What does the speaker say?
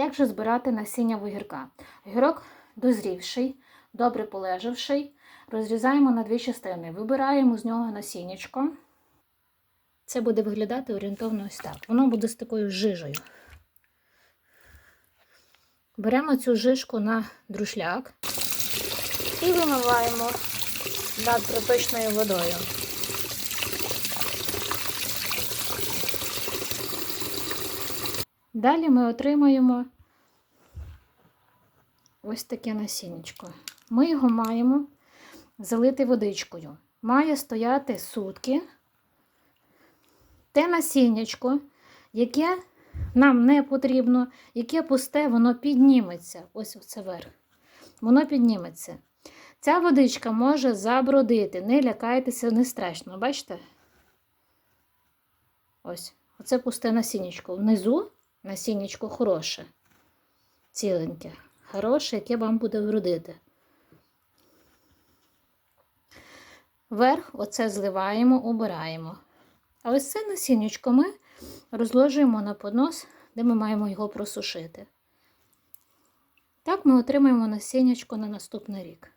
Як же збирати насіння в огірка? Огірок дозрівший, добре полежавший. Розрізаємо на дві частини. Вибираємо з нього насіннячко. Це буде виглядати орієнтовно ось так. Воно буде з такою жижею. Беремо цю жижку на друшляк і вимиваємо над проточною водою. Далі ми отримаємо ось таке насіннячко. Ми його маємо залити водичкою. Має стояти сутки. Те насіннячко, яке нам не потрібно, яке пусте, воно підніметься. Ось це верх. Воно підніметься. Ця водичка може забродити. Не лякайтеся, не страшно. Бачите? Ось. Оце пусте насіннячко. Внизу насіннячко хороше. Ціленьке. Хороше, яке вам буде вродити. Верх оце зливаємо, убираємо. А ось це насіннячко ми розложуємо на поднос, де ми маємо його просушити. Так ми отримаємо насіннячко на наступний рік.